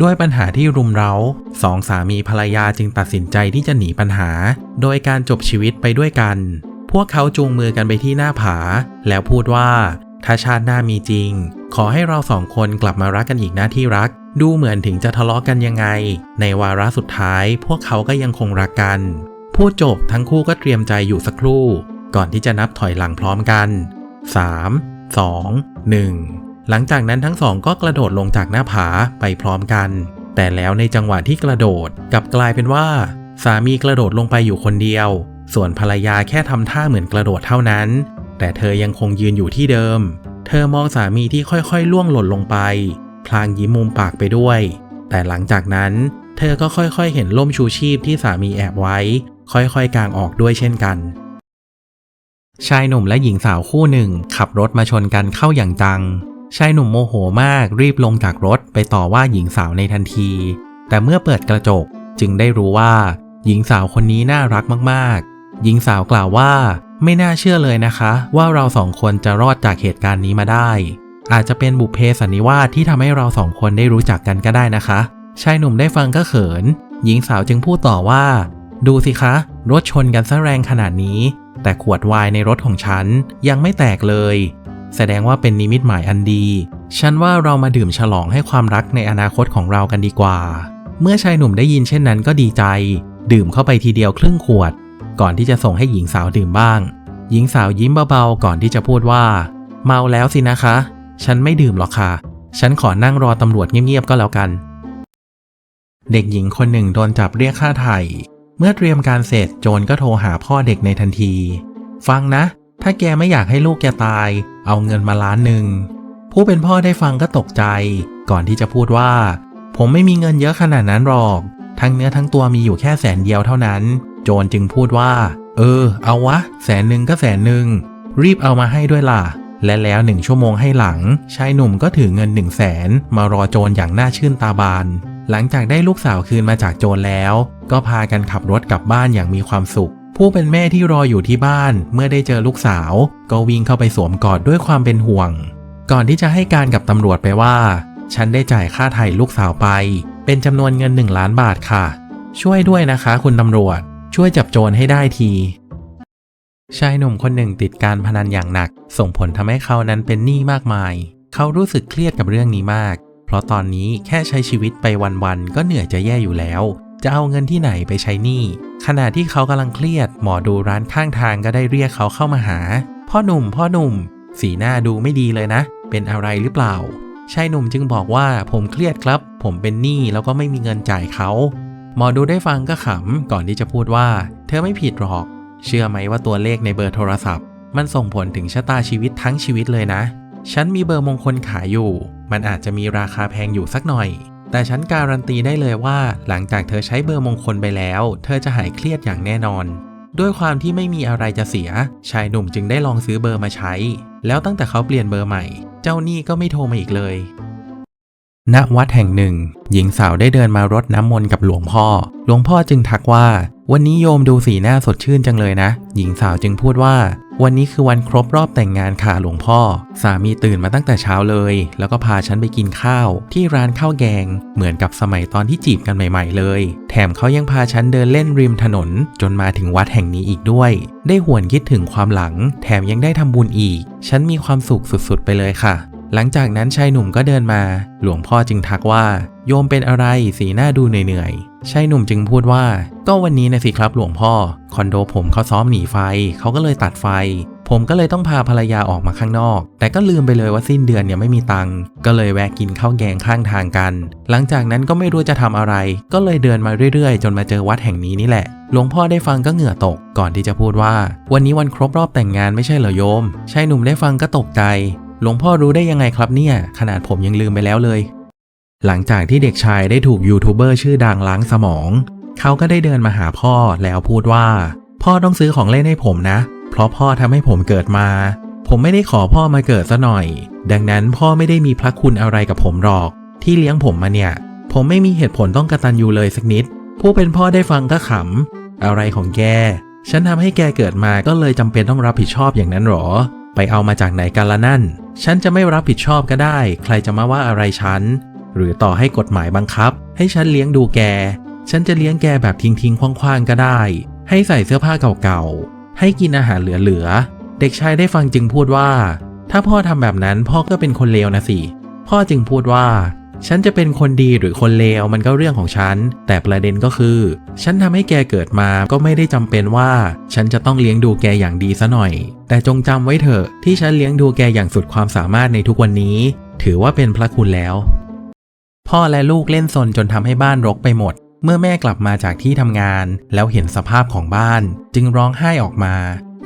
ด้วยปัญหาที่รุมเร้าสองสามีภรรยาจึงตัดสินใจที่จะหนีปัญหา โดยการจบชีวิตไปด้วยกัน พวกเขาจูงมือกันไปที่หน้าผา แล้วพูดว่า ถ้าชาติหน้ามีจริง ขอให้เราสองคนกลับมารักกันอีกนะที่รัก ดูเหมือนถึงจะทะเลาะกันยังไง ในวาระสุดท้าย พวกเขาก็ยังคงรักกันพูดจบทั้งคู่ก็เตรียมใจอยู่สักครู่ ก่อนที่จะนับถอยหลังพร้อมกัน 3 2 1 หลังจากนั้นทั้งสองก็กระโดดลงจากหน้าผาไปพร้อมกัน แต่แล้วในจังหวะที่กระโดดกลับกลายเป็นว่า สามีกระโดดลงไปอยู่คนเดียว ส่วนภรรยาแค่ทำท่าเหมือนกระโดดเท่านั้น แต่เธอยังคงยืนอยู่ที่เดิม เธอมองสามีที่ค่อยๆล่วงหล่นลงไป พลางยิ้มมุมปากไปด้วย แต่หลังจากนั้น เธอก็ค่อยๆ เห็นล่มชูชีพที่สามีแอบไว้ ค่อยๆกางออกด้วยเช่นกันชายหนุ่มและหญิงสาวคู่หนึ่งขับรถมาชนกันเข้าอย่างจัง ชายหนุ่มโมโหมากรีบลงจากรถไปต่อว่าหญิงสาวในทันที แต่เมื่อเปิดกระจกจึงได้รู้ว่า หญิงสาวคนนี้น่ารักมากๆ หญิงสาวกล่าวว่า ไม่น่าเชื่อเลยนะคะ ว่าเราสองคนจะรอดจากเหตุการณ์นี้มาได้ อาจจะเป็นบุพเพสันนิวาสที่ทำให้เราสองคนได้รู้จักกันก็ได้นะคะ ชายหนุ่มได้ฟังก็เขิน หญิงสาวจึงพูดต่อว่า ดูสิคะ รถชนกันซะแรงขนาดนี้ แต่ขวดไวน์ในรถของฉันยังไม่แตกเลย แสดงว่าเป็นนิมิตหมายอันดี ฉันว่าเรามาดื่มฉลองให้ความรักในอนาคตของเรากันดีกว่า เมื่อชายหนุ่มได้ยินเช่นนั้นก็ดีใจ ดื่มเข้าไปทีเดียวครึ่งขวด ก่อนที่จะส่งให้หญิงสาวดื่มบ้าง หญิงสาวยิ้มเบาๆก่อนที่จะพูดว่า เมาแล้วสินะคะ ฉันไม่ดื่มหรอกค่ะ ฉันขอนั่งรอตำรวจเงียบๆก็แล้วกัน เด็กหญิงคนหนึ่งโดนจับเรียกค่าไถ่เมื่อเตรียมการเสร็จโจรก็โทรหาพ่อเด็กในทันที ฟังนะ ถ้าแกไม่อยากให้ลูกแกตาย เอาเงินมาล้านหนึ่ง ผู้เป็นพ่อได้ฟังก็ตกใจ ก่อนที่จะพูดว่า ผมไม่มีเงินเยอะขนาดนั้นหรอก ทั้งเนื้อทั้งตัวมีอยู่แค่แสนเดียวเท่านั้น โจรจึงพูดว่า เออ เอาวะ แสนหนึ่งก็แสนหนึ่ง รีบเอามาให้ด้วยล่ะ และแล้วหนึ่งชั่วโมงให้หลัง ชายหนุ่มก็ถือเงินหนึ่งแสนมารอโจรอย่างน่าชื่นตาบาน หลังจากได้ลูกสาวคืนมาจากโจรแล้ว ก็พากันขับรถกลับบ้านอย่างมีความสุข ผู้เป็นแม่ที่รออยู่ที่บ้านเมื่อได้เจอลูกสาว ก็วิ่งเข้าไปสวมกอดด้วยความเป็นห่วง ก่อนที่จะให้การกับตำรวจไปว่า ฉันได้จ่ายค่าไถ่ลูกสาวไป เป็นจำนวนเงินหนึ่งล้านบาทค่ะ ช่วยด้วยนะคะคุณตำรวจ ช่วยจับโจรให้ได้ทีชายหนุ่มคนหนึ่งติดการพนันอย่างหนัก ส่งผลทำให้เขานั้นเป็นหนี้มากมาย เขารู้สึกเครียดกับเรื่องนี้มาก เพราะตอนนี้แค่ใช้ชีวิตไปวันๆก็เหนื่อยจะแย่อยู่แล้ว จะเอาเงินที่ไหนไปใช้หนี้ขณะที่เขากำลังเครียด หมอดูร้านข้างทางก็ได้เรียกเขาเข้ามาหา พ่อหนุ่ม พ่อหนุ่ม สีหน้าดูไม่ดีเลยนะ เป็นอะไรหรือเปล่าชายหนุ่มจึงบอกว่าผมเครียดครับ ผมเป็นหนี้แล้วก็ไม่มีเงินจ่ายเขา หมอดูได้ฟังก็ขำก่อนที่จะพูดว่า เธอไม่ผิดหรอก เชื่อไหมว่าตัวเลขในเบอร์โทรศัพท์ มันส่งผลถึงชะตาชีวิตทั้งชีวิตเลยนะ ฉันมีเบอร์มงคลขายอยู่ มันอาจจะมีราคาแพงอยู่สักหน่อย แต่ฉันการันตีได้เลยว่า หลังจากเธอใช้เบอร์มงคลไปแล้ว เธอจะหายเครียดอย่างแน่นอน ด้วยความที่ไม่มีอะไรจะเสีย ชายหนุ่มจึงได้ลองซื้อเบอร์มาใช้ แล้วตั้งแต่เขาเปลี่ยนเบอร์ใหม่ เจ้าหนี้ก็ไม่โทรมาอีกเลย ณวัดแห่งหนึ่ง หญิงสาวได้เดินมารดน้ำมนต์กับหลวงพ่อ หลวงพ่อจึงทักว่า วันนี้โยมดูสีหน้าสดชื่นจังเลยนะ หญิงสาวจึงพูดว่า วันนี้คือวันครบรอบแต่งงานค่ะหลวงพ่อ สามีตื่นมาตั้งแต่เช้าเลย แล้วก็พาฉันไปกินข้าว ที่ร้านข้าวแกง เหมือนกับสมัยตอนที่จีบกันใหม่ ๆ เลย แถมเขายังพาฉันเดินเล่นริมถนน จนมาถึงวัดแห่งนี้อีกด้วย ได้หวนคิดถึงความหลัง แถมยังได้ทำบุญอีก ฉันมีความสุขสุดๆไปเลยค่ะ หลังจากนั้นชายหนุ่มก็เดินมา หลวงพ่อจึงทักว่า โยมเป็นอะไรสีหน้าดูเหนื่อยๆชายหนุ่มจึงพูดว่า ก็วันนี้นะสิครับหลวงพ่อ คอนโดผมเขาซ้อมหนีไฟ เขาก็เลยตัดไฟ ผมก็เลยต้องพาภรรยาออกมาข้างนอก แต่ก็ลืมไปเลยว่าสิ้นเดือนเนี่ยไม่มีตังค์ก็เลยแวะกินข้าวแกงข้างทางกัน หลังจากนั้นก็ไม่รู้จะทำอะไร ก็เลยเดินมาเรื่อยๆ จนมาเจอวัดแห่งนี้นี่แหละหลวงพ่อได้ฟังก็เหงื่อตกก่อนที่จะพูดว่า วันนี้วันครบรอบแต่งงานไม่ใช่เหรอโยมชายหนุ่มได้ฟังก็ตกใจ หลวงพ่อรู้ได้ยังไงครับเนี่ย ขนาดผมยังลืมไปแล้วเลย หลังจากที่เด็กชายได้ถูกยูทูบเบอร์ชื่อดังล้างสมอง เขาก็ได้เดินมาหาพ่อแล้วพูดว่า พ่อต้องซื้อของเล่นให้ผมนะ เพราะพ่อทำให้ผมเกิดมา ผมไม่ได้ขอพ่อมาเกิดซะหน่อย ดังนั้นพ่อไม่ได้มีพระคุณอะไรกับผมหรอก ที่เลี้ยงผมมาเนี่ย ผมไม่มีเหตุผลต้องกระตันยูเลยสักนิด ผู้เป็นพ่อได้ฟังก็ขำอะไรของแก ฉันทำให้แกเกิดมาก็เลยจำเป็นต้องรับผิดชอบอย่างนั้นหรอ ไปเอามาจากไหนกันละนั่น ฉันจะไม่รับผิดชอบก็ได้ ใครจะมาว่าอะไรฉัน หรือต่อให้กฎหมายบังคับ ให้ฉันเลี้ยงดูแก ฉันจะเลี้ยงแกแบบทิ้งๆคว้างๆก็ได้ ให้ใส่เสื้อผ้าเก่าๆ ให้กินอาหารเหลือๆ เด็กชายได้ฟังจึงพูดว่า ถ้าพ่อทำแบบนั้นพ่อก็เป็นคนเลวนะสิ พ่อจึงพูดว่า ฉันจะเป็นคนดีหรือคนเลวมันก็เรื่องของฉัน แต่ประเด็นก็คือ ฉันทำให้แกเกิดมาก็ไม่ได้จำเป็นว่า ฉันจะต้องเลี้ยงดูแกอย่างดีซะหน่อย แต่จงจำไว้เถอะที่ฉันเลี้ยงดูแกอย่างสุดความสามารถในทุกวันนี้ ถือว่าเป็นพระคุณแล้ว พ่อและลูกเล่นซนจนทำให้บ้านรกไปหมด เมื่อแม่กลับมาจากที่ทำงาน แล้วเห็นสภาพของบ้าน จึงร้องไห้ออกมา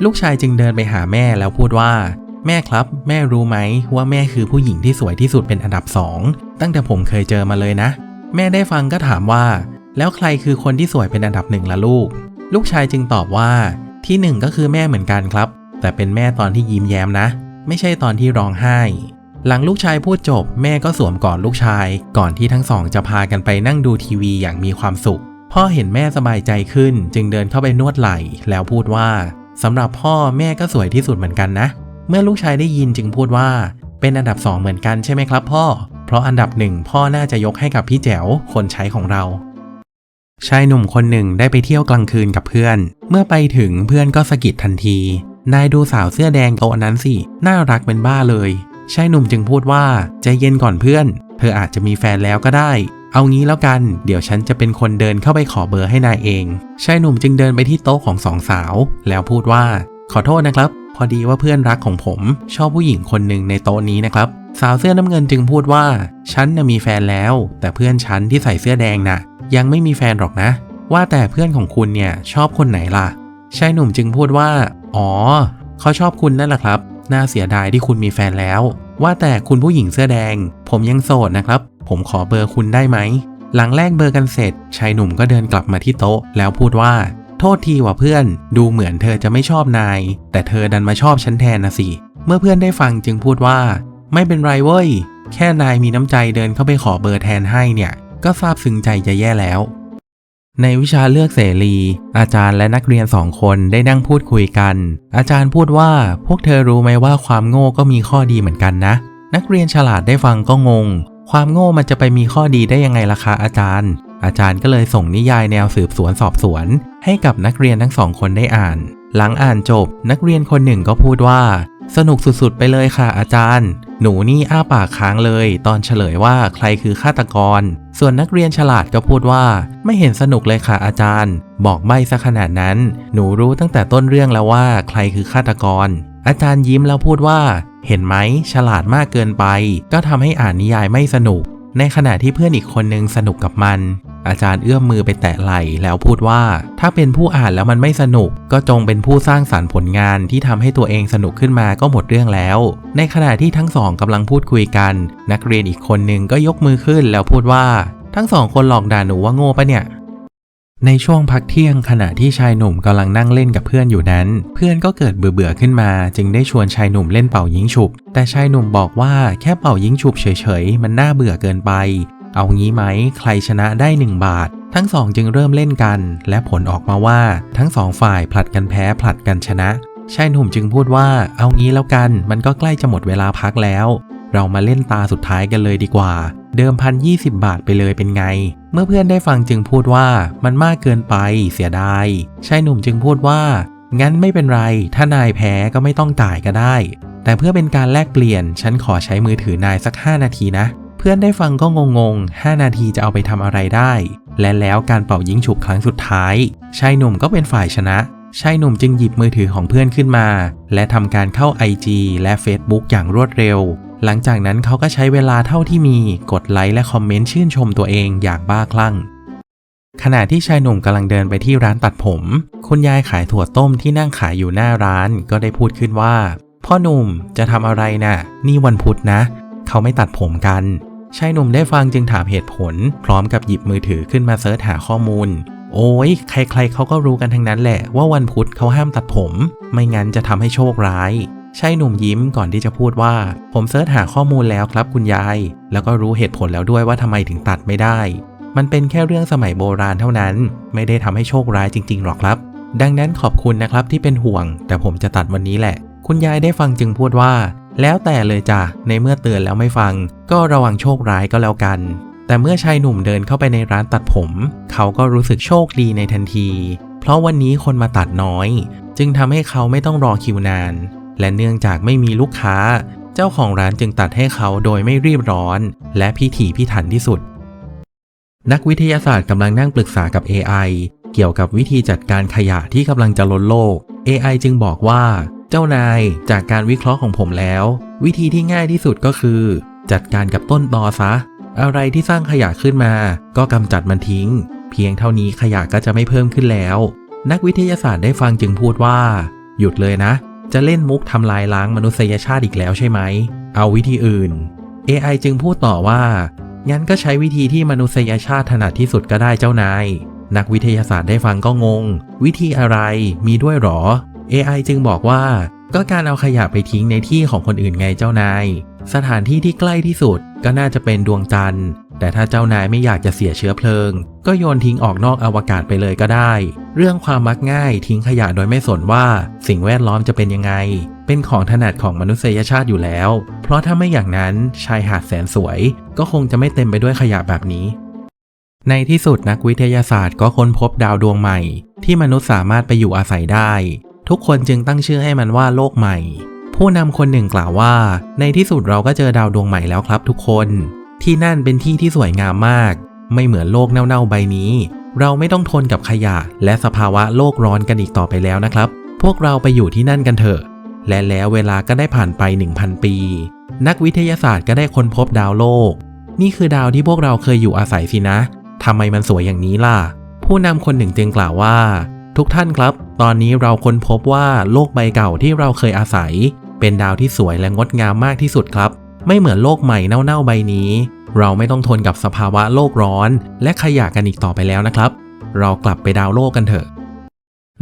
ลูกชายจึงเดินไปหาแม่แล้วพูดว่า แม่ครับ แม่รู้ไหมว่าแม่คือผู้หญิงที่สวยที่สุดเป็นอันดับสองตั้งแต่ผมเคยเจอมาเลยนะ แม่ได้ฟังก็ถามว่า แล้วใครคือคนที่สวยเป็นอันดับหนึ่งล่ะลูก ลูกชายจึงตอบว่า ที่หนึ่งก็คือแม่เหมือนกันครับ แต่เป็นแม่ตอนที่ยิ้มแย้มนะ ไม่ใช่ตอนที่ร้องไห้ หลังลูกชายพูดจบ แม่ก็สวมกอดลูกชาย ก่อนที่ทั้งสองจะพากันไปนั่งดูทีวีอย่างมีความสุขพ่อเห็นแม่สบายใจขึ้น จึงเดินเข้าไปนวดไหล่แล้วพูดว่าสำหรับพ่อแม่ก็สวยที่สุดเหมือนกันนะ เมื่อลูกชายได้ยินจึงพูดว่า เป็นอันดับสองเหมือนกันใช่ไหมครับพ่อ เพราะอันดับหนึ่งพ่อน่าจะยกให้กับพี่แจ๋วคนใช้ของเรา ชายหนุ่มคนหนึ่งได้ไปเที่ยวกลางคืนกับเพื่อน เมื่อไปถึงเพื่อนก็สะกิดทันที นายดูสาวเสื้อแดงโต๊ะนั้นสิ น่ารักเป็นบ้าเลย ชายหนุ่มจึงพูดว่าใจเย็นก่อนเพื่อน เธออาจจะมีแฟนแล้วก็ได้ เอางี้แล้วกัน เดี๋ยวฉันจะเป็นคนเดินเข้าไปขอเบอร์ให้นายเอง ชายหนุ่มจึงเดินไปที่โต๊ะของสองสาว แล้วพูดว่า ขอโทษนะครับ พอดีว่าเพื่อนรักของผม ชอบผู้หญิงคนหนึ่งในโต๊ะนี้นะครับ สาวเสื้อน้ำเงินจึงพูดว่า ฉันน่ะมีแฟนแล้ว แต่เพื่อนฉันที่ใส่เสื้อแดงน่ะ ยังไม่มีแฟนหรอกนะ ว่าแต่เพื่อนของคุณเนี่ยชอบคนไหนล่ะชายหนุ่มจึงพูดว่า อ๋อ เขาชอบคุณนั่นแหละครับ น่าเสียดายที่คุณมีแฟนแล้ว ว่าแต่คุณผู้หญิงเสื้อแดง ผมยังโสดนะครับ ผมขอเบอร์คุณได้ไหม หลังแลกเบอร์กันเสร็จชายหนุ่มก็เดินกลับมาที่โต๊ะ แล้วพูดว่า โทษทีว่ะเพื่อน ดูเหมือนเธอจะไม่ชอบนาย แต่เธอดันมาชอบฉันแทนนะสิ เมื่อเพื่อนได้ฟังจึงพูดว่า ไม่เป็นไรเว้ย แค่นายมีน้ำใจเดินเข้าไปขอเบอร์แทนให้เนี่ย ก็ซาบซึ้งใจจะแย่แล้ว ในวิชาเลือกเสรี อาจารย์และนักเรียนสองคนได้นั่งพูดคุยกัน อาจารย์พูดว่าพวกเธอรู้ไหมว่าความโง่ก็มีข้อดีเหมือนกันนะ นักเรียนฉลาดได้ฟังก็งง ความโง่มันจะไปมีข้อดีได้ยังไงล่ะคะอาจารย์ อาจารย์ก็เลยส่งนิยายแนวสืบสวนสอบสวน ให้กับนักเรียนทั้งสองคนได้อ่าน หลังอ่านจบ นักเรียนคนหนึ่งก็พูดว่า สนุกสุดๆ ไปเลยค่ะอาจารย์ หนูนี่อ้าปากค้างเลย ตอนเฉลยว่าใครคือฆาตกร ส่วนนักเรียนฉลาดก็พูดว่า ไม่เห็นสนุกเลยค่ะอาจารย์ บอกใบซะขนาดนั้น หนูรู้ตั้งแต่ต้นเรื่องแล้วว่าใครคือฆาตกร อาจารย์ยิ้มแล้วพูดว่า เห็นไหมฉลาดมากเกินไป ก็ทำให้อ่านนิยายไม่สนุกในขณะที่เพื่อนอีกคนนึงสนุกกับมัน อาจารย์เอื้อมมือไปแตะไหล่แล้วพูดว่า ถ้าเป็นผู้อ่านแล้วมันไม่สนุก ก็จงเป็นผู้สร้างสารรค์ผลงานที่ทำให้ตัวเองสนุกขึ้นมาก็หมดเรื่องแล้ว ในขณะที่ทั้งสองกำลังพูดคุยกัน นักเรียนอีกคนหนึ่งก็ยกมือขึ้นแล้วพูดว่า ทั้งสองคนหลอกด่าหนูว่าโง่ปะเนี่ยในช่วงพักเที่ยงขณะที่ชายหนุ่มกำลังนั่งเล่นกับเพื่อนอยู่นั้น เพื่อนก็เกิดเบื่อๆขึ้นมา จึงได้ชวนชายหนุ่มเล่นเป่ายิงฉุบ แต่ชายหนุ่มบอกว่าแค่เป่ายิงฉุบเฉยๆ มันน่าเบื่อเกินไป เอางี้ไหมใครชนะได้ 1 บาท ทั้งสองจึงเริ่มเล่นกัน และผลออกมาว่าทั้งสองฝ่ายผลัดกันแพ้ผลัดกันชนะชายหนุ่มจึงพูดว่าเอางี้แล้วกัน มันก็ใกล้จะหมดเวลาพักแล้ว เรามาเล่นตาสุดท้ายกันเลยดีกว่า เดิมพันยีบาทไปเลยเป็นไง เมื่อเพื่อนได้ฟังจึงพูดว่ามันมากเกินไปเสียดายชายหนุ่มจึงพูดว่า งั้นไม่เป็นไร ถ้านายแพ้ก็ไม่ต้องจ่ายก็ได้ แต่เพื่อเป็นการแลกเปลี่ยน ฉันขอใช้มือถือนายสัก 5 นาทีนะ พื่อนได้ฟังก็งงๆ 5 นาทีจะเอาไปทำอะไรได้ และแล้วการเป่ายิงฉุบครั้งสุดท้าย ชายหนุ่มก็เป็นฝ่ายชนะ ชายหนุ่มจึงหยิบมือถือของเพื่อนขึ้นมา และทำการเข้า IG และ Facebook อย่างรวดเร็ว หลังจากนั้นเขาก็ใช้เวลาเท่าที่มีกดไลค์และคอมเมนต์ชื่นชมตัวเองอย่างบ้าคลั่งขณะที่ชายหนุ่มกำลังเดินไปที่ร้านตัดผม คุณยายขายถั่วต้มที่นั่งขายอยู่หน้าร้านก็ได้พูดขึ้นว่า พ่อหนุ่มจะทำอะไรนะ่ะ นี่วันพุธนะ เขาไม่ตัดผมกัน ชายหนุ่มได้ฟังจึงถามเหตุผล พร้อมกับหยิบมือถือขึ้นมาเสิร์ชหาข้อมูล โอ้ย ใครๆเขาก็รู้กันทั้งนั้นแหละ ว่าวันพุธเขาห้ามตัดผม ไม่งั้นจะทำให้โชคร้ายชายหนุ่มยิ้มก่อนที่จะพูดว่า ผมเสิร์ชหาข้อมูลแล้วครับคุณยาย แล้วก็รู้เหตุผลแล้วด้วยว่าทำไมถึงตัดไม่ได้ มันเป็นแค่เรื่องสมัยโบราณเท่านั้น ไม่ได้ทำให้โชคร้ายจริง ๆ หรอกครับ ดังนั้นขอบคุณนะครับที่เป็นห่วง แต่ผมจะตัดวันนี้แหละ คุณยายได้ฟังจึงพูดว่า แล้วแต่เลยจ้ะในเมื่อเตือนแล้วไม่ฟัง ก็ระวังโชคร้ายก็แล้วกัน แต่เมื่อชายหนุ่มเดินเข้าไปในร้านตัดผม เขาก็รู้สึกโชคดีในทันที เพราะวันนี้คนมาตัดน้อย จึงทำให้เขาไม่ต้องรอคิวนาน และเนื่องจากไม่มีลูกค้า เจ้าของร้านจึงตัดให้เขาโดยไม่รีบร้อน และพิถีพิถันที่สุด นักวิทยาศาสตร์กำลังนั่งปรึกษากับ AI เกี่ยวกับวิธีจัดการขยะที่กำลังจะล้นโลก AI จึงบอกว่า เจ้านายจากการวิเคราะห์ของผมแล้ว วิธีที่ง่ายที่สุดก็คือ จัดการกับต้นตอซะ อะไรที่สร้างขยะขึ้นมา ก็กำจัดมันทิ้ง เพียงเท่านี้ขยะก็จะไม่เพิ่มขึ้นแล้ว นักวิทยาศาสตร์ได้ฟังจึงพูดว่า หยุดเลยนะ จะเล่นมุกทำลายล้างมนุษยชาติอีกแล้วใช่ไหม เอาวิธีอื่น AI จึงพูดต่อว่างั้นก็ใช้วิธีที่มนุษยชาติถนัดที่สุดก็ได้เจ้านาย นักวิทยาศาสตร์ได้ฟังก็งง วิธีอะไรมีด้วยหรอ AI จึงบอกว่า ก็การเอาขยะไปทิ้งในที่ของคนอื่นไงเจ้านาย สถานที่ที่ใกล้ที่สุดก็น่าจะเป็นดวงจันทร์ แต่ถ้าเจ้านายไม่อยากจะเสียเชื้อเพลิง ก็โยนทิ้งออกนอกอวกาศไปเลยก็ได้ เรื่องความมักง่ายทิ้งขยะโดยไม่สนว่า สิ่งแวดล้อมจะเป็นยังไง เป็นของถนัดของมนุษยชาติอยู่แล้ว เพราะถ้าไม่อย่างนั้นชายหาดแสนสวย ก็คงจะไม่เต็มไปด้วยขยะแบบนี้ในที่สุดนักวิทยาศาสตร์ก็ค้นพบดาวดวงใหม่ ที่มนุษย์สามารถไปอยู่อาศัยได้ ทุกคนจึงตั้งชื่อให้มันว่าโลกใหม่ ผู้นำคนหนึ่งกล่าวว่า ในที่สุดเราก็เจอดาวดวงใหม่แล้วครับทุกคน ที่นั่นเป็นที่ที่สวยงามมาก ไม่เหมือนโลกเน่าๆใบนี้ เราไม่ต้องทนกับขยะ และสภาวะโลกร้อนกันอีกต่อไปแล้วนะครับ พวกเราไปอยู่ที่นั่นกันเถอะ และแล้วเวลาก็ได้ผ่านไป 1,000 ปี นักวิทยาศาสตร์ก็ได้ค้นพบดาวโลก นี่คือดาวที่พวกเราเคยอยู่อาศัยสินะทำไมมันสวยอย่างนี้ล่ะ ผู้นำคนหนึ่งจึงกล่าวว่า ทุกท่านครับ ตอนนี้เราค้นพบว่าโลกใบเก่าที่เราเคยอาศัย เป็นดาวที่สวยและงดงามมากที่สุดครับ ไม่เหมือนโลกใหม่เน่าๆใบนี้ เราไม่ต้องทนกับสภาวะโลกร้อน และขยะกันอีกต่อไปแล้วนะครับ เรากลับไปดาวโลกกันเถอะ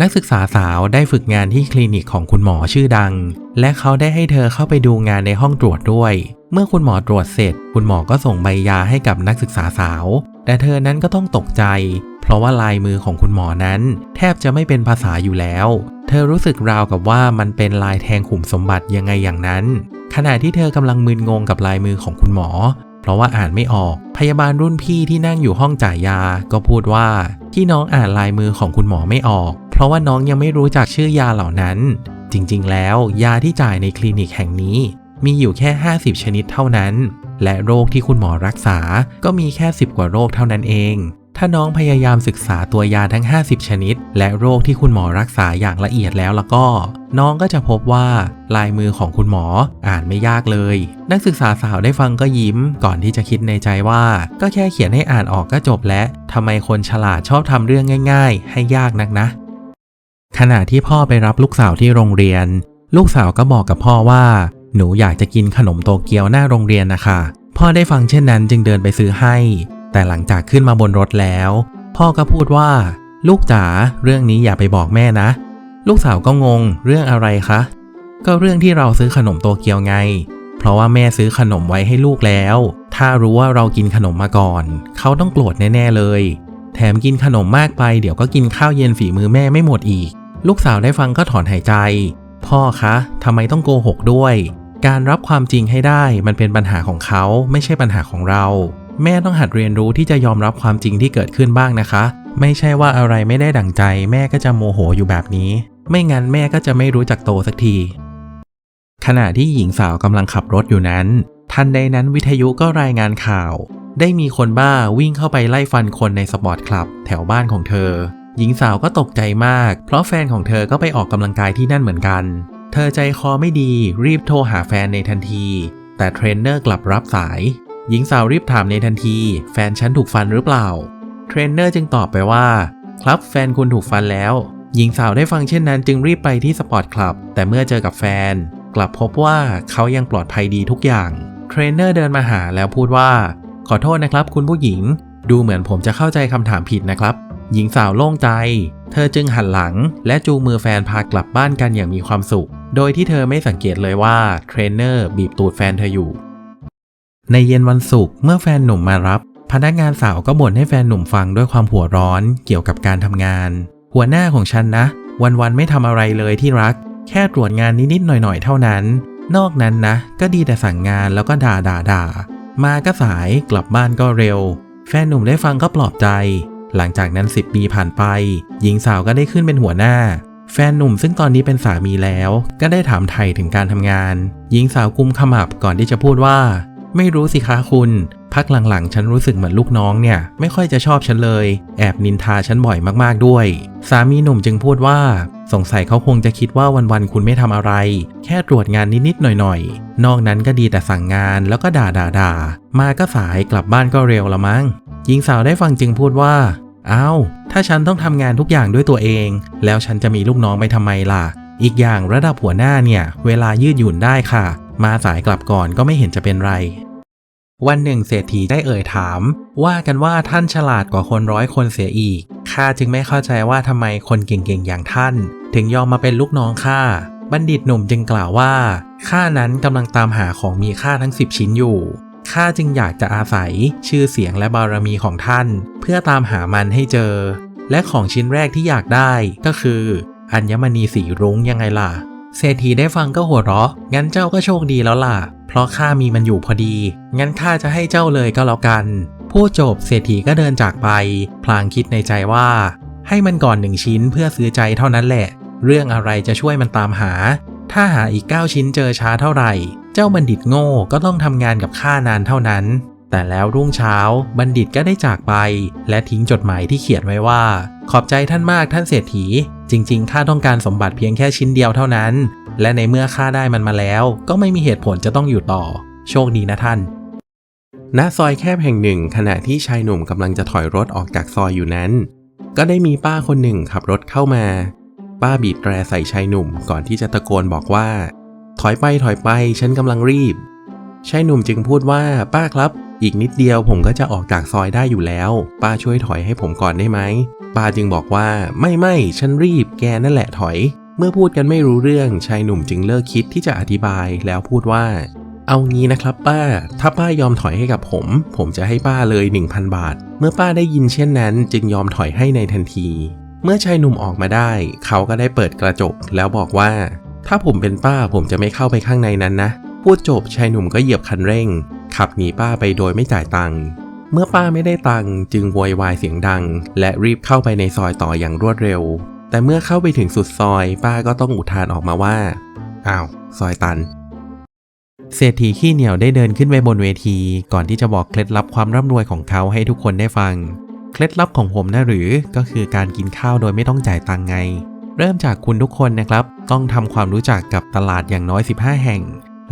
นักศึกษาสาวได้ฝึกงานที่คลินิกของคุณหมอชื่อดัง และเขาได้ให้เธอเข้าไปดูงานในห้องตรวจด้วย เมื่อคุณหมอตรวจเสร็จ คุณหมอก็ส่งใบยาให้กับนักศึกษาสาว แต่เธอนั้นก็ต้องตกใจ เพราะว่าลายมือของคุณหมอนั้น แทบจะไม่เป็นภาษาอยู่แล้ว เธอรู้สึกราวกับว่ามันเป็นลายแทงขุมสมบัติยังไงอย่างนั้น ขณะที่เธอกำลังมึนงงกับลายมือของคุณหมอ เพราะว่าอ่านไม่ออก พยาบาลรุ่นพี่ที่นั่งอยู่ห้องจ่ายยา ก็พูดว่าที่น้องอ่านลายมือของคุณหมอไม่ออก เพราะว่าน้องยังไม่รู้จักชื่อยาเหล่านั้น จริงๆ แล้ว ยาที่จ่ายในคลินิกแห่งนี้ มีอยู่แค่ 50 ชนิดเท่านั้น และโรคที่คุณหมอรักษา ก็มีแค่ 10 กว่าโรคเท่านั้นเอง ถ้าน้องพยายามศึกษาตัวยาทั้ง 50 ชนิด และโรคที่คุณหมอรักษาอย่างละเอียดแล้วแล้วก็ น้องก็จะพบว่าลายมือของคุณหมออ่านไม่ยากเลย นักศึกษาสาวได้ฟังก็ยิ้ม ก่อนที่จะคิดในใจว่า ก็แค่เขียนให้อ่านออกก็จบแล้วทำไมคนฉลาดชอบทำเรื่องง่าย ๆ ให้ยากนักนะ ขณะที่พ่อไปรับลูกสาวที่โรงเรียน ลูกสาวก็บอกกับพ่อว่า หนูอยากจะกินขนมโตเกียวหน้าโรงเรียนนะคะพ่อได้ฟังเช่นนั้นจึงเดินไปซื้อให้ แต่หลังจากขึ้นมาบนรถแล้ว พ่อก็พูดว่า ลูกจ๋าเรื่องนี้อย่าไปบอกแม่นะ ลูกสาวก็งงเรื่องอะไรคะ ก็เรื่องที่เราซื้อขนมโตเกียวไง เพราะว่าแม่ซื้อขนมไว้ให้ลูกแล้ว ถ้ารู้ว่าเรากินขนมมาก่อน เขาต้องโกรธแน่ๆเลย แถมกินขนมมากไปเดี๋ยวก็กินข้าวเย็นฝีมือแม่ไม่หมดอีก ลูกสาวได้ฟังก็ถอนหายใจ พ่อคะทำไมต้องโกหกด้วย การรับความจริงให้ได้มันเป็นปัญหาของเขาไม่ใช่ปัญหาของเรา แม่ต้องหัดเรียนรู้ที่จะยอมรับความจริงที่เกิดขึ้นบ้างนะคะ ไม่ใช่ว่าอะไรไม่ได้ดั่งใจ แม่ก็จะโมโหอยู่แบบนี้ ไม่งั้นแม่ก็จะไม่รู้จักโตสักที ขณะที่หญิงสาวกำลังขับรถอยู่นั้น ทันใดนั้นวิทยุก็รายงานข่าว ได้มีคนบ้าวิ่งเข้าไปไล่ฟันคนในสปอร์ตคลับ แถวบ้านของเธอ หญิงสาวก็ตกใจมาก เพราะแฟนของเธอก็ไปออกกำลังกายที่นั่นเหมือนกัน เธอใจคอไม่ดีรีบโทรหาแฟนในทันที แต่เทรนเนอร์กลับรับสาย หญิงสาวรีบถามในทันที แฟนฉันถูกฟันหรือเปล่า เทรนเนอร์จึงตอบไปว่า ครับแฟนคุณถูกฟันแล้ว หญิงสาวได้ฟังเช่นนั้นจึงรีบไปที่สปอร์ตคลับ แต่เมื่อเจอกับแฟน กลับพบว่าเขายังปลอดภัยดีทุกอย่าง เทรนเนอร์เดินมาหาแล้วพูดว่า ขอโทษนะครับ คุณผู้หญิง ดูเหมือนผมจะเข้าใจคำถามผิดนะครับ หญิงสาวโล่งใจ เธอจึงหันหลัง และจูงมือแฟนพากลับบ้านกันอย่างมีความสุข โดยที่เธอไม่สังเกตเลยว่าเทรนเนอร์บีบตูดแฟนเธออยู่ ในเย็นวันศุกร์เมื่อแฟนหนุ่มมารับ พนักงานสาวก็บ่นให้แฟนหนุ่มฟังด้วยความหัวร้อนเกี่ยวกับการทำงาน หัวหน้าของฉันนะ วันๆไม่ทำอะไรเลยที่รัก แค่ตรวจงานนิดๆหน่อยๆเท่านั้น นอกนั้นนะ ก็ดีแต่สั่งงานแล้วก็ด่าด่าด่ามาก็สายกลับบ้านก็เร็ว แฟนหนุ่มได้ฟังก็ปลอบใจ หลังจากนั้น 10 ปีผ่านไป หญิงสาวก็ได้ขึ้นเป็นหัวหน้า แฟนหนุ่มซึ่งตอนนี้เป็นสามีแล้ว ก็ได้ถามไทยถึงการทำงาน หญิงสาวกุมขมับก่อนที่จะพูดว่า ไม่รู้สิคะคุณ พักหลังๆ ฉันรู้สึกเหมือนลูกน้องเนี่ย ไม่ค่อยจะชอบฉันเลย แอบนินทาฉันบ่อยมากๆด้วย สามีหนุ่มจึงพูดว่า สงสัยเขาคงจะคิดว่าวันๆคุณไม่ทำอะไร แค่ตรวจงานนิดๆหน่อยๆ นอกนั้นก็ดีแต่สั่งงานแล้วก็ด่าด่าด่ามาก็สายกลับบ้านก็เร็วละมั้งหญิงสาวได้ฟังจึงพูดว่าอ้าวถ้าฉันต้องทำงานทุกอย่างด้วยตัวเอง แล้วฉันจะมีลูกน้องไปทำไมล่ะ อีกอย่างระดับหัวหน้าเนี่ย เวลายืดหยุ่นได้ค่ะ มาสายกลับก่อนก็ไม่เห็นจะเป็นไร วันหนึ่งเศรษฐีได้เอ่ยถาม ว่ากันว่าท่านฉลาดกว่าคนร้อยคนเสียอีก ข้าจึงไม่เข้าใจว่าทำไมคนเก่งๆอย่างท่าน ถึงยอมมาเป็นลูกน้องข้า บัณฑิตหนุ่มจึงกล่าวว่าข้านั้นกำลังตามหาของมีค่าทั้ง 10 ชิ้นอยู่ข้าจึงอยากจะอาศัยชื่อเสียงและบารมีของท่าน เพื่อตามหามันให้เจอ และของชิ้นแรกที่อยากได้ก็คือ อัญมณีสีรุ้งยังไงล่ะ เศรษฐีได้ฟังก็หัวเราะ งั้นเจ้าก็โชคดีแล้วล่ะ เพราะข้ามีมันอยู่พอดี งั้นข้าจะให้เจ้าเลยก็แล้วกัน พูดจบเศรษฐีก็เดินจากไป พลางคิดในใจว่า ให้มันก่อนหนึ่งชิ้นเพื่อซื้อใจเท่านั้นแหละ เรื่องอะไรจะช่วยมันตามหา ถ้าหาอีก 9 ชิ้นเจอช้าเท่าไหร่ เจ้าบัณฑิตโง่ก็ต้องทำงานกับข้านานเท่านั้น แต่แล้วรุ่งเช้า บัณฑิตก็ได้จากไป และทิ้งจดหมายที่เขียนไว้ว่า ขอบใจท่านมากท่านเศรษฐี จริงๆ ข้าต้องการสมบัติเพียงแค่ชิ้นเดียวเท่านั้น และในเมื่อข้าได้มันมาแล้ว ก็ไม่มีเหตุผลจะต้องอยู่ต่อ โชคดีนะท่าน ณ ซอยแคบแห่งหนึ่ง ขณะที่ชายหนุ่มกำลังจะถอยรถออกจากซอยอยู่นั้น ก็ได้มีป้าคนหนึ่งขับรถเข้ามา ป้าบีบแตรใส่ชายหนุ่มก่อนที่จะตะโกนบอกว่า ถอยไปถอยไป ฉันกำลังรีบ ชายหนุ่มจึงพูดว่าป้าครับ อีกนิดเดียวผมก็จะออกจากซอยได้อยู่แล้ว ป้าช่วยถอยให้ผมก่อนได้ไหม ป้าจึงบอกว่าไม่ไม่ฉันรีบแกนั่นแหละถอย เมื่อพูดกันไม่รู้เรื่องชายหนุ่มจึงเลิกคิดที่จะอธิบายแล้วพูดว่า เอางี้นะครับป้า ถ้าป้ายอมถอยให้กับผม ผมจะให้ป้าเลย 1,000 บาท เมื่อป้าได้ยินเช่นนั้น จึงยอมถอยให้ในทันที เมื่อชายหนุ่มออกมาได้ เขาก็ได้เปิดกระจกแล้วบอกว่า ถ้าผมเป็นป้าผมจะไม่เข้าไปข้างในนั้นนะพูดจบชายหนุ่มก็เหยียบคันเร่ง ขับหนีป้าไปโดยไม่จ่ายตังค์เมื่อป้าไม่ได้ตังค์จึงโวยวายเสียงดัง และรีบเข้าไปในซอยต่ออย่างรวดเร็ว แต่เมื่อเข้าไปถึงสุดซอยป้าก็ต้องอุทานออกมาว่าอ้าวซอยตัน เศรษฐีขี้เหนียวได้เดินขึ้นไปบนเวที ก่อนที่จะบอกเคล็ดลับความร่ำรวยของเขาให้ทุกคนได้ฟัง เคล็ดลับของผมนะหรือก็คือการกินข้าวโดยไม่ต้องจ่ายตังค์ไง เริ่มจากคุณทุกคนนะครับ ต้องทำความรู้จักกับตลาดอย่างน้อย 15 แห่ง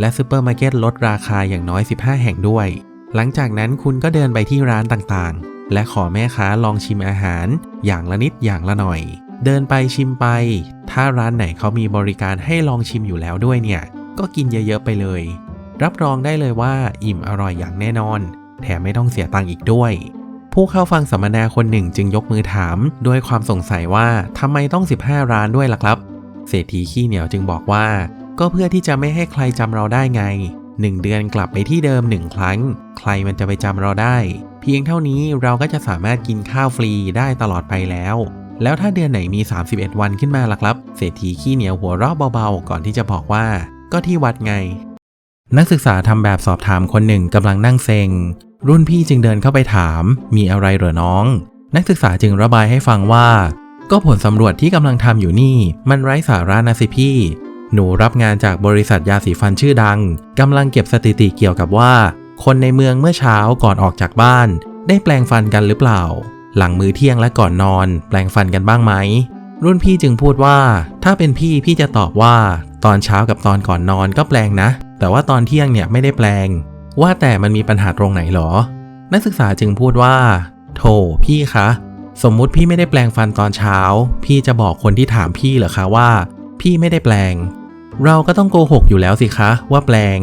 และซูเปอร์มาร์เก็ตลดราคาอย่างน้อย 15 แห่งด้วย หลังจากนั้นคุณก็เดินไปที่ร้านต่างๆ และขอแม่ค้าลองชิมอาหาร อย่างละนิดอย่างละหน่อย เดินไปชิมไป ถ้าร้านไหนเขามีบริการให้ลองชิมอยู่แล้วด้วยเนี่ย ก็กินเยอะๆไปเลย รับรองได้เลยว่าอิ่มอร่อยอย่างแน่นอน แถมไม่ต้องเสียตังค์อีกด้วย ผู้เข้าฟังสัมมนาคนหนึ่งจึงยกมือถาม ด้วยความสงสัยว่าทำไมต้อง 15 ร้านด้วยล่ะครับ เศรษฐีขี้เหนียวจึงบอกว่า ก็เพื่อที่จะไม่ให้ใครจำเราได้ไง 1 เดือนกลับไปที่เดิม 1 ครั้ง ใครมันจะไปจำเราได้ เพียงเท่านี้เราก็จะสามารถกินข้าวฟรีได้ตลอดไปแล้ว แล้วถ้าเดือนไหนมี 31 วันขึ้นมาล่ะครับ เศรษฐีขี้เหนียวหัวเราะเบาๆ ก่อนที่จะบอกว่า ก็ที่วัดไง นักศึกษาทำแบบสอบถามคนหนึ่งกำลังนั่งเซ็ง รุ่นพี่จึงเดินเข้าไปถาม มีอะไรเหรอน้อง นักศึกษาจึงระบายให้ฟังว่า ก็ผลสำรวจที่กำลังทำอยู่นี่ มันไร้สาระนะสิพี่ หนูรับงานจากบริษัทยาสีฟันชื่อดังกำลังเก็บสถิติเกี่ยวกับว่า คนในเมืองเมื่อเช้าก่อนออกจากบ้าน ได้แปลงฟันกันหรือเปล่า หลังมื้อเที่ยงและก่อนนอน แปลงฟันกันบ้างไหม รุ่นพี่จึงพูดว่า ถ้าเป็นพี่พี่จะตอบว่า ตอนเช้ากับตอนก่อนนอนก็แปลงนะ แต่ว่าตอนเที่ยงเนี่ยไม่ได้แปลง ว่าแต่มันมีปัญหาตรงไหนหรอ นักศึกษาจึงพูดว่า โถพี่คะสมมุติพี่ไม่ได้แปลงฟันตอนเช้า พี่จะบอกคนที่ถามพี่เหรอคะว่า พี่ไม่ได้แปลง เราก็ต้องโกหกอยู่แล้วสิคะว่าแปลง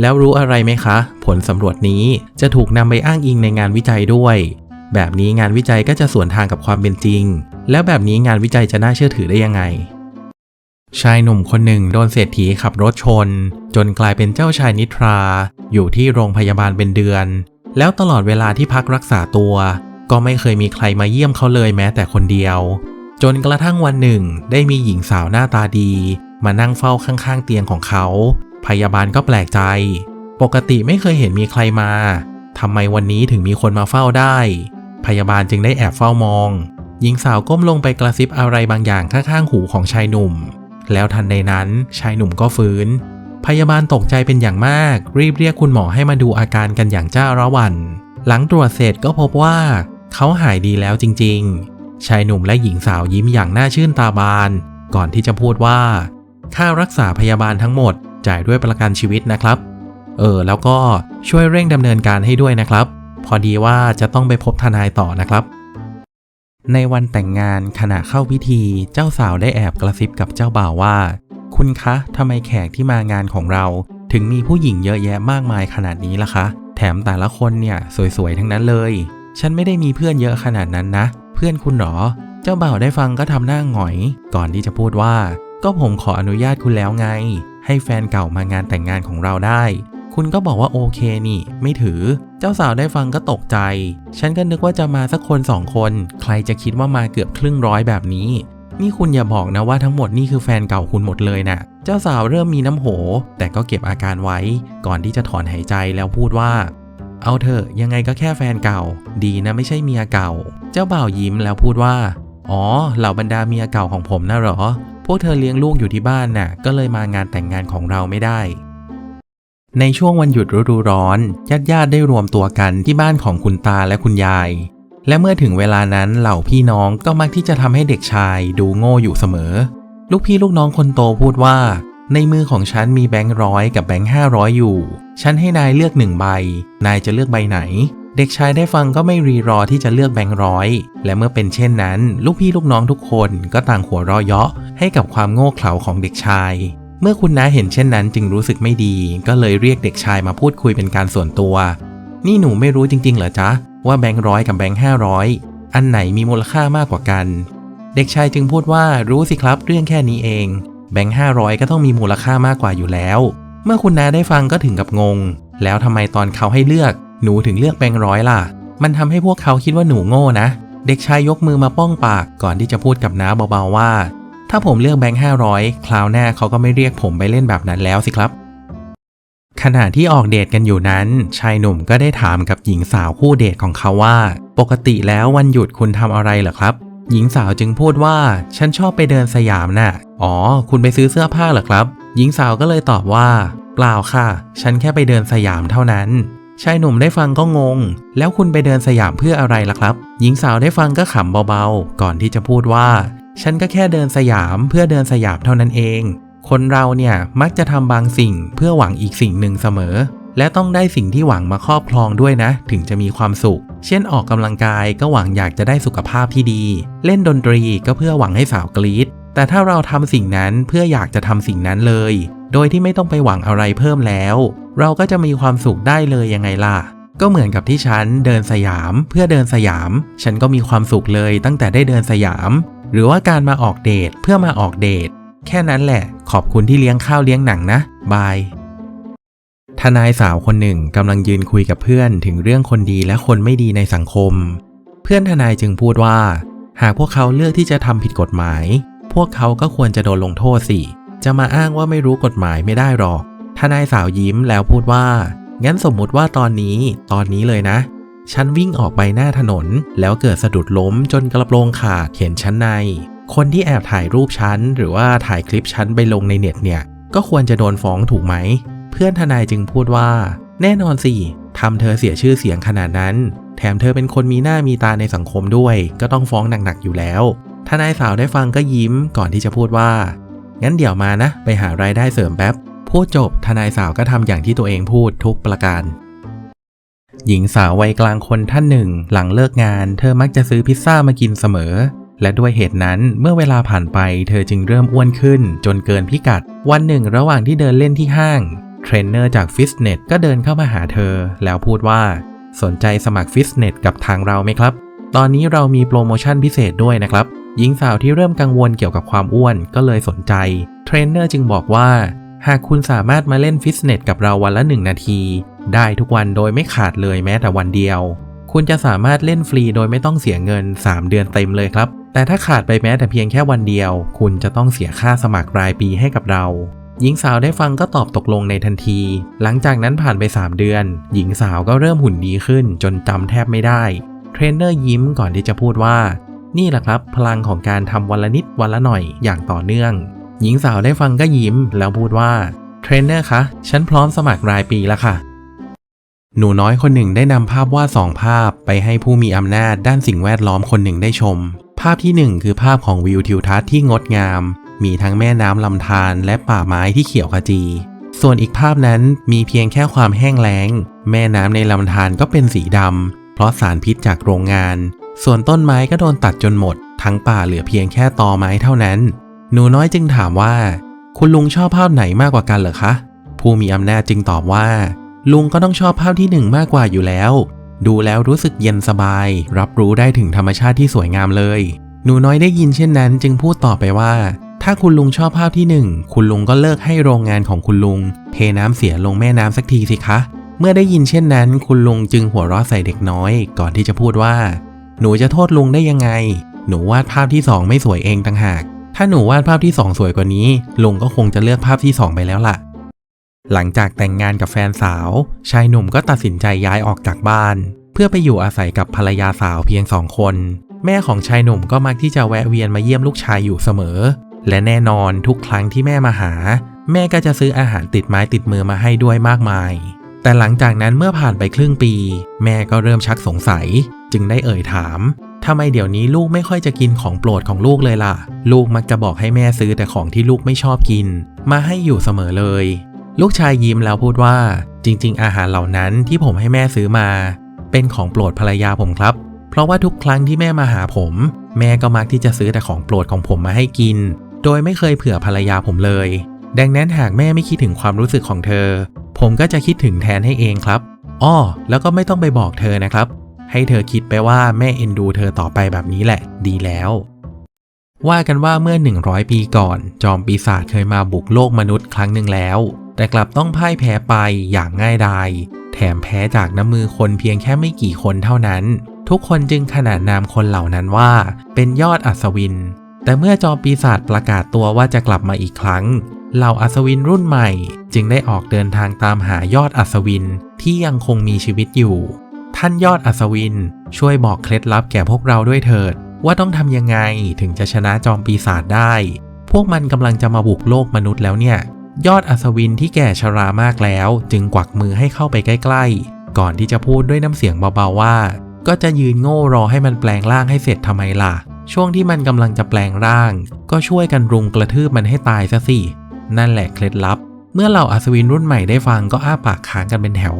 แล้วรู้อะไรไหมคะ ผลสำรวจนี้จะถูกนำไปอ้างอิงในงานวิจัยด้วย แบบนี้งานวิจัยก็จะสวนทางกับความเป็นจริง แล้วแบบนี้งานวิจัยจะน่าเชื่อถือได้ยังไง ชายหนุ่มคนหนึ่งโดนเศรษฐีขับรถชน จนกลายเป็นเจ้าชายนิทรา อยู่ที่โรงพยาบาลเป็นเดือน แล้วตลอดเวลาที่พักรักษาตัว ก็ไม่เคยมีใครมาเยี่ยมเขาเลยแม้แต่คนเดียว จนกระทั่งวันหนึ่งได้มีหญิงสาวหน้าตาดี มานั่งเฝ้าข้างๆเตียงของเขา พยาบาลก็แปลกใจ ปกติไม่เคยเห็นมีใครมาทำไมวันนี้ถึงมีคนมาเฝ้าได้ พยาบาลจึงได้แอบเฝ้ามอง หญิงสาวก้มลงไปกระซิบอะไรบางอย่างข้างๆหูของชายหนุ่ม แล้วทันใดนั้นชายหนุ่มก็ฟื้น พยาบาลตกใจเป็นอย่างมาก รีบเรียกคุณหมอให้มาดูอาการกันอย่างจ้าระวัน หลังตรวจเสร็จก็พบว่า เขาหายดีแล้วจริงๆ ชายหนุ่มและหญิงสาวยิ้มอย่างน่าชื่นตาบาน ก่อนที่จะพูดว่า ค่ารักษาพยาบาลทั้งหมด จ่ายด้วยประกันชีวิตนะครับ เออ แล้วก็ช่วยเร่งดำเนินการให้ด้วยนะครับ พอดีว่าจะต้องไปพบทนายต่อนะครับ ในวันแต่งงานขณะเข้าพิธี เจ้าสาวได้แอบกระซิบกับเจ้าบ่าวว่า คุณคะทำไมแขกที่มางานของเรา ถึงมีผู้หญิงเยอะแยะมากมายขนาดนี้ล่ะคะ แถมแต่ละคนเนี่ยสวยๆทั้งนั้นเลย ฉันไม่ได้มีเพื่อนเยอะขนาดนั้นนะ เพื่อนคุณหรอ เจ้าบ่าวได้ฟังก็ทำหน้าหงอย ก่อนที่จะพูดว่า ก็ผมขออนุญาตคุณแล้วไง ให้แฟนเก่ามางานแต่งงานของเราได้ คุณก็บอกว่าโอเคนี่ ไม่ถือ เจ้าสาวได้ฟังก็ตกใจ ฉันก็นึกว่าจะมาสักคนสองคน ใครจะคิดว่ามาเกือบครึ่งร้อยแบบนี้ นี่คุณอย่าบอกนะว่าทั้งหมดนี่คือแฟนเก่าคุณหมดเลยนะ่ะ เจ้าสาวเริ่มมีน้ำโห แต่ก็เก็บอาการไว้ ก่อนที่จะถอนหายใจแล้วพูดว่าเอาเถอะยังไงก็แค่แฟนเก่า ดีนะไม่ใช่เมียเก่า เจ้าบ่าวยิ้มแล้วพูดว่า อ๋อเหล่าบรรดาเมียเก่าของผมนะหรอ พวกเธอเลี้ยงลูกอยู่ที่บ้านน่ะ ก็เลยมางานแต่งงานของเราไม่ได้ ในช่วงวันหยุดฤดูร้อนญาติญาติได้รวมตัวกันที่บ้านของคุณตาและคุณยาย และเมื่อถึงเวลานั้นเหล่าพี่น้องก็มักที่จะทำให้เด็กชายดูโง่อยู่เสมอ ลูกพี่ลูกน้องคนโตพูดว่า ในมือของฉันมีแบงค์ร้อยกับแบงค์ห้าร้อยอยู่ ฉันให้นายเลือกหนึ่งใบ นายจะเลือกใบไหน เด็กชายได้ฟังก็ไม่รีรอที่จะเลือกแบงค์ร้อย และเมื่อเป็นเช่นนั้น ลูกพี่ลูกน้องทุกคนก็ต่างหัวเราะเยาะให้กับความโง่เขลาของเด็กชาย เมื่อคุณน้าเห็นเช่นนั้นจึงรู้สึกไม่ดี ก็เลยเรียกเด็กชายมาพูดคุยเป็นการส่วนตัว นี่หนูไม่รู้จริงๆเหรอจ๊ะว่าแบงค์ร้อยกับแบงค์ห้าร้อยอันไหนมีมูลค่ามากกว่ากัน เด็กชายจึงพูดว่ารู้สิครับเรื่องแค่นี้เอง แบงค์ห้าร้อยก็ต้องมีมูลค่ามากกว่าอยู่แล้ว เมื่อคุณน้าได้ฟังก็ถึงกับงง แล้วทำไมตอนเขาให้เลือก หนูถึงเลือกแบงค์ร้อยล่ะ มันทำให้พวกเขาคิดว่าหนูโง่นะ เด็กชายยกมือมาป้องปากก่อนที่จะพูดกับน้าเบาๆว่า ถ้าผมเลือกแบงค์ห้าร้อยคราวหน้าเขาก็ไม่เรียกผมไปเล่นแบบนั้นแล้วสิครับ ขณะที่ออกเดทกันอยู่นั้น ชายหนุ่มก็ได้ถามกับหญิงสาวคู่เดทของเขาว่า ปกติแล้ววันหยุดคุณทำอะไรเหรอครับ หญิงสาวจึงพูดว่า ฉันชอบไปเดินสยามน่ะ อ๋อ คุณไปซื้อเสื้อผ้าเหรอครับ หญิงสาวก็เลยตอบว่า เปล่าค่ะ ฉันแค่ไปเดินสยามเท่านั้น ชายหนุ่มได้ฟังก็งง แล้วคุณไปเดินสยามเพื่ออะไรล่ะครับ หญิงสาวได้ฟังก็ขำเบาๆ ก่อนที่จะพูดว่า ฉันก็แค่เดินสยามเพื่อเดินสยามเท่านั้นเอง คนเราเนี่ยมักจะทำบางสิ่งเพื่อหวังอีกสิ่งหนึ่งเสมอ และต้องได้สิ่งที่หวังมาครอบครองด้วยนะ ถึงจะมีความสุข เช่นออกกำลังกายก็หวังอยากจะได้สุขภาพที่ดี เล่นดนตรีก็เพื่อหวังให้สาวกรี๊ด แต่ถ้าเราทำสิ่งนั้นเพื่ออยากจะทำสิ่งนั้นเลย โดยที่ไม่ต้องไปหวังอะไรเพิ่มแล้ว เราก็จะมีความสุขได้เลยยังไงล่ะ ก็เหมือนกับที่ฉันเดินสยาม เพื่อเดินสยาม ฉันก็มีความสุขเลยตั้งแต่ได้เดินสยาม หรือว่าการมาออกเดทเพื่อมาออกเดทแค่นั้นแหละ ขอบคุณที่เลี้ยงข้าวเลี้ยงหนังนะบายทนายสาวคนหนึ่งกำลังยืนคุยกับเพื่อนถึงเรื่องคนดีและคนไม่ดีในสังคม เพื่อนทนายจึงพูดว่า หากพวกเขาเลือกที่จะทำผิดกฎหมาย พวกเขาก็ควรจะโดนลงโทษสิ จะมาอ้างว่าไม่รู้กฎหมายไม่ได้หรอกทนายสาวยิ้มแล้วพูดว่า งั้นสมมุติว่าตอนนี้ ตอนนี้เลยนะ ฉันวิ่งออกไปหน้าถนน แล้วเกิดสะดุดล้มจนกระโปรงขาดเห็นชั้นใน คนที่แอบถ่ายรูปฉันหรือว่าถ่ายคลิปฉันไปลงในเน็ตเนี่ย ก็ควรจะโดนฟ้องถูกไหม เพื่อนทนายจึงพูดว่า แน่นอนสิทำเธอเสียชื่อเสียงขนาดนั้น แถมเธอเป็นคนมีหน้ามีตาในสังคมด้วย ก็ต้องฟ้องหนักๆอยู่แล้ว ทนายสาวได้ฟังก็ยิ้มก่อนที่จะพูดว่า งั้นเดี๋ยวมานะ ไปหารายได้เสริมแป๊บ พูดจบทนายสาวก็ทำอย่างที่ตัวเองพูดทุกประการ หญิงสาววัยกลางคนท่านหนึ่ง หลังเลิกงาน เธอมักจะซื้อพิซซ่ามากินเสมอ และด้วยเหตุนั้นเมื่อเวลาผ่านไป เธอจึงเริ่มอ้วนขึ้น จนเกินพิกัด วันหนึ่ง ระหว่างที่เดินเล่นที่ห้างเทรนเนอร์จากฟิตเนสก็เดินเข้ามาหาเธอ แล้วพูดว่า สนใจสมัครฟิตเนสกับทางเราไหมครับ ตอนนี้เรามีโปรโมชั่นพิเศษด้วยนะครับ หญิงสาวที่เริ่มกังวลเกี่ยวกับความอ้วนก็เลยสนใจ เทรนเนอร์จึงบอกว่า หากคุณสามารถมาเล่นฟิตเนสกับเราวันละ 1 นาที ได้ทุกวันโดยไม่ขาดเลยแม้แต่วันเดียว คุณจะสามารถเล่นฟรีโดยไม่ต้องเสียเงิน 3 เดือนเต็มเลยครับ แต่ถ้าขาดไปแม้แต่เพียงแค่วันเดียว คุณจะต้องเสียค่าสมัครรายปีให้กับเราหญิงสาวได้ฟังก็ตอบตกลงในทันที หลังจากนั้นผ่านไป 3 เดือน หญิงสาวก็เริ่มหุ่นดีขึ้นจนจำแทบไม่ได้ เทรนเนอร์ยิ้มก่อนที่จะพูดว่า นี่แหละครับพลังของการทำวันละนิดวันละหน่อยอย่างต่อเนื่อง หญิงสาวได้ฟังก็ยิ้มแล้วพูดว่าเทรนเนอร์คะฉันพร้อมสมัครรายปีแล้วค่ะ หนูน้อยคนหนึ่งได้นำภาพวาดสองภาพไปให้ผู้มีอำนาจด้านสิ่งแวดล้อมคนหนึ่งได้ชม ภาพที่หนึ่งคือภาพของวิวทิวทัศน์ที่งดงาม มีทั้งแม่น้ำลำธารและป่าไม้ที่เขียวขจี ส่วนอีกภาพนั้นมีเพียงแค่ความแห้งแล้ง แม่น้ำในลำธารก็เป็นสีดำเพราะสารพิษจากโรงงาน ส่วนต้นไม้ก็โดนตัดจนหมด ทั้งป่าเหลือเพียงแค่ตอไม้เท่านั้น หนูน้อยจึงถามว่า คุณลุงชอบภาพไหนมากกว่ากันเหรอคะ ผู้มีอำนาจจึงตอบว่า ลุงก็ต้องชอบภาพที่หนึ่งมากกว่าอยู่แล้ว ดูแล้วรู้สึกเย็นสบาย รับรู้ได้ถึงธรรมชาติที่สวยงามเลย หนูน้อยได้ยินเช่นนั้น จึงพูดต่อไปว่า ถ้าคุณลุงชอบภาพที่หนึ่งคุณลุงก็เลิกให้โรงงานของคุณลุง เทน้ำเสียลงแม่น้ำสักทีสิคะ เมื่อได้ยินเช่นนั้น คุณลุงจึงหัวเราะใส่เด็กน้อย ก่อนที่จะพูดว่า หนูจะโทษลุงได้ยังไง หนูวาดภาพที่สองไม่สวยเองต่างหาก ถ้าหนูวาดภาพที่สองสวยกว่านี้ ลุงก็คงจะเลือกภาพที่สองไปแล้วล่ะ หลังจากแต่งงานกับแฟนสาว ชายหนุ่มก็ตัดสินใจย้ายออกจากบ้าน เพื่อไปอยู่อาศัยกับภรรยาสาวเพียงสองคน แม่ของชายหนุ่มก็มักที่จะแวะเวียนมาเยี่ยมลูกชายอยู่เสมอ และแน่นอนทุกครั้งที่แม่มาหา แม่ก็จะซื้ออาหารติดไม้ติดมือมาให้ด้วยมากมาย แต่หลังจากนั้นเมื่อผ่านไปครึ่งปี แม่ก็เริ่มชักสงสัย จึงได้เอ่ยถามทำไมเดี๋ยวนี้ลูกไม่ค่อยจะกินของโปรดของลูกเลยล่ะ ลูกมักจะบอกให้แม่ซื้อแต่ของที่ลูกไม่ชอบกิน มาให้อยู่เสมอเลย ลูกชายยิ้มแล้วพูดว่า จริง ๆ อาหารเหล่านั้นที่ผมให้แม่ซื้อมา เป็นของโปรดภรรยาผมครับ เพราะว่าทุกครั้งที่แม่มาหาผม แม่ก็มักที่จะซื้อแต่ของโปรดของผมมาให้กิน โดยไม่เคยเผื่อภรรยาผมเลย ดังนั้นหากแม่ไม่คิดถึงความรู้สึกของเธอ ผมก็จะคิดถึงแทนให้เองครับอ้อแล้วก็ไม่ต้องไปบอกเธอนะครับ ให้เธอคิดไปว่าแม่เอ็นดูเธอต่อไปแบบนี้แหละ ดีแล้ว ว่ากันว่าเมื่อ 100 ปีก่อน จอมปีศาจเคยมาบุกโลกมนุษย์ครั้งหนึ่งแล้ว แต่กลับต้องพ่ายแพ้ไปอย่างง่ายดายแถมแพ้จากน้ำมือคนเพียงแค่ไม่กี่คนเท่านั้น ทุกคนจึงขนานนามคนเหล่านั้นว่า เป็นยอดอัศวิน แต่เมื่อจอมปีศาจประกาศตัวว่าจะกลับมาอีกครั้ง เหล่าอัศวินรุ่นใหม่จึงได้ออกเดินทางตามหายอดอัศวินที่ยังคงมีชีวิตอยู่ ท่านยอดอัศวินช่วยบอกเคล็ดลับแก่พวกเราด้วยเถิด ว่าต้องทำยังไงถึงจะชนะจอมปีศาจได้ พวกมันกำลังจะมาบุกโลกมนุษย์แล้วเนี่ย ยอดอัศวินที่แก่ชรามากแล้ว จึงกวักมือให้เข้าไปใกล้ๆ ก่อนที่จะพูดด้วยน้ำเสียงเบาๆว่า ก็จะยืนโง่รอให้มันแปลงร่างให้เสร็จทำไมล่ะ ช่วงที่มันกำลังจะแปลงร่าง ก็ช่วยกันรุมกระทืบมันให้ตายซะสิ นั่นแหละเคล็ดลับ เมื่อเหล่าอัศวินรุ่นใหม่ได้ฟังก็อ้าปากค้างกันเป็นแถว